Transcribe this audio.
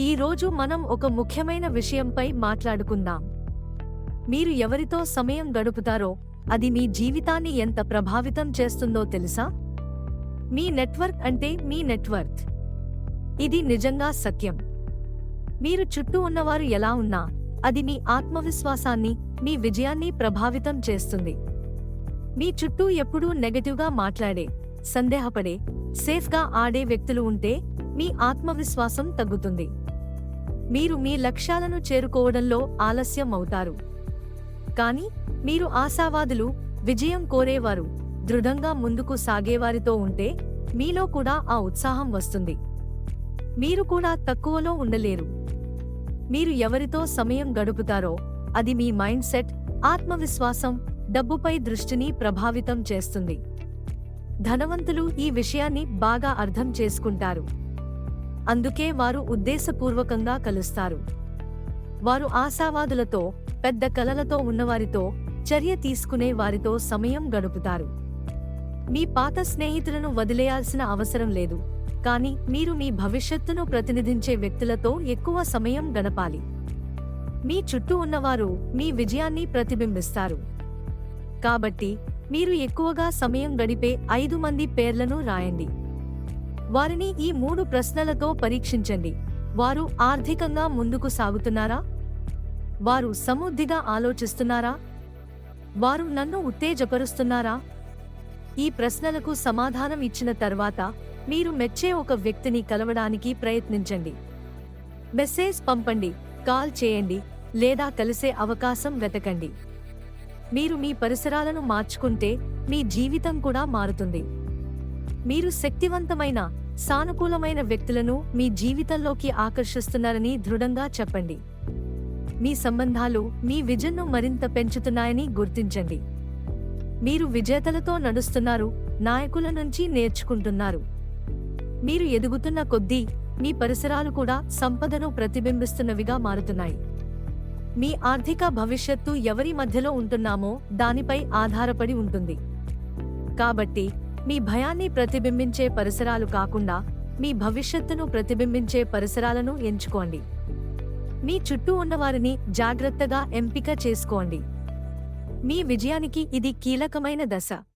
ఈ రోజు మనం ఒక ముఖ్యమైన విషయంపై మాట్లాడుకుందాం. మీరు ఎవరితో సమయం గడుపుతారో అది మీ జీవితాన్ని ఎంత ప్రభావితం చేస్తుందో తెలుసా? మీ నెట్వర్క్ అంటే మీ నెట్వర్క్ ఇది నిజంగా సత్యం. మీరు చుట్టూ ఉన్నవారు ఎలా ఉన్నా అది మీ ఆత్మవిశ్వాసాన్ని మీ విజయాన్ని ప్రభావితం చేస్తుంది. మీ చుట్టూ ఎప్పుడూ నెగటివ్గా మాట్లాడే సందేహపడే సేఫ్గా ఆడే వ్యక్తులు ఉంటే మీ ఆత్మవిశ్వాసం తగ్గుతుంది. మీరు మీ లక్ష్యాలను చేరుకోవడంలో ఆలస్యం అవుతారు కానీ మీరు ఆశావాదులు విజయం కోరేవారు దృఢంగా ముందుకు సాగేవారితో ఉంటే మీలో కూడా ఆ ఉత్సాహం వస్తుంది. మీరు కూడా తక్కువలో ఉండలేరు. మీరు ఎవరితో సమయం గడుపుతారో అది మీ మైండ్ సెట్ ఆత్మవిశ్వాసం డబ్బుపై దృష్టిని ప్రభావితం చేస్తుంది. ధనవంతులు ఈ విషయాన్ని బాగా అర్థం చేసుకుంటారు. అందుకే వారు ఉద్దేశపూర్వకంగా కలుస్తారు. వారు ఆశావాదులతో పెద్ద కలలతో ఉన్నవారితో చర్య తీసుకునే వారితో సమయం గడుపుతారు. మీ పాత స్నేహితులను వదిలేయాల్సిన అవసరం లేదు కానీ మీరు మీ భవిష్యత్తును ప్రతినిధించే వ్యక్తులతో ఎక్కువ సమయం గడపాలి. మీ చుట్టూ ఉన్నవారు మీ విజయాన్ని ప్రతిబింబిస్తారు. కాబట్టి మీరు ఎక్కువగా సమయం గడిపే ఐదు మంది పేర్లను రాయండి. వారిని ఈ మూడు ప్రశ్నలతో పరీక్షించండి. వారు ఆర్థికంగా ముందుకు సాగుతున్నారా? వారు సమృద్ధిగా ఆలోచిస్తున్నారా? వారు నన్ను ఉత్తేజపరుస్తున్నారా? ఈ ప్రశ్నలకు సమాధానం ఇచ్చిన తర్వాత మీరు మెచ్చే ఒక వ్యక్తిని కలవడానికి ప్రయత్నించండి. మెసేజ్ పంపండి కాల్ చేయండి లేదా కలిసే అవకాశం వెతకండి. మీరు మీ పరిసరాలను మార్చుకుంటే మీ జీవితం కూడా మారుతుంది. మీరు శక్తివంతమైన సానుకూలమైన వ్యక్తులను మీ జీవితంలోకి ఆకర్షిస్తున్నారని దృఢంగా చెప్పండి. మీ సంబంధాలు మీ విజన్ను మరింత పెంచుతున్నాయని గుర్తించండి. మీరు విజేతలతో నడుస్తున్నారు నాయకుల నుంచి నేర్చుకుంటున్నారు. మీరు ఎదుగుతున్న కొద్దీ మీ పరిసరాలు కూడా సంపదను ప్రతిబింబిస్తున్నవిగా మారుతున్నాయి. మీ ఆర్థిక భవిష్యత్తు ఎవరి మధ్యలో ఉంటున్నామో దానిపై ఆధారపడి ఉంటుంది. కాబట్టి మీ భయాన్ని ప్రతిబింబించే పరిసరాలు కాకుండా మీ భవిష్యత్తును ప్రతిబింబించే పరిసరాలను ఎంచుకోండి. మీ చుట్టూ ఉన్నవారిని జాగ్రత్తగా ఎంపిక చేసుకోండి. మీ విజయానికి ఇది కీలకమైన దశ.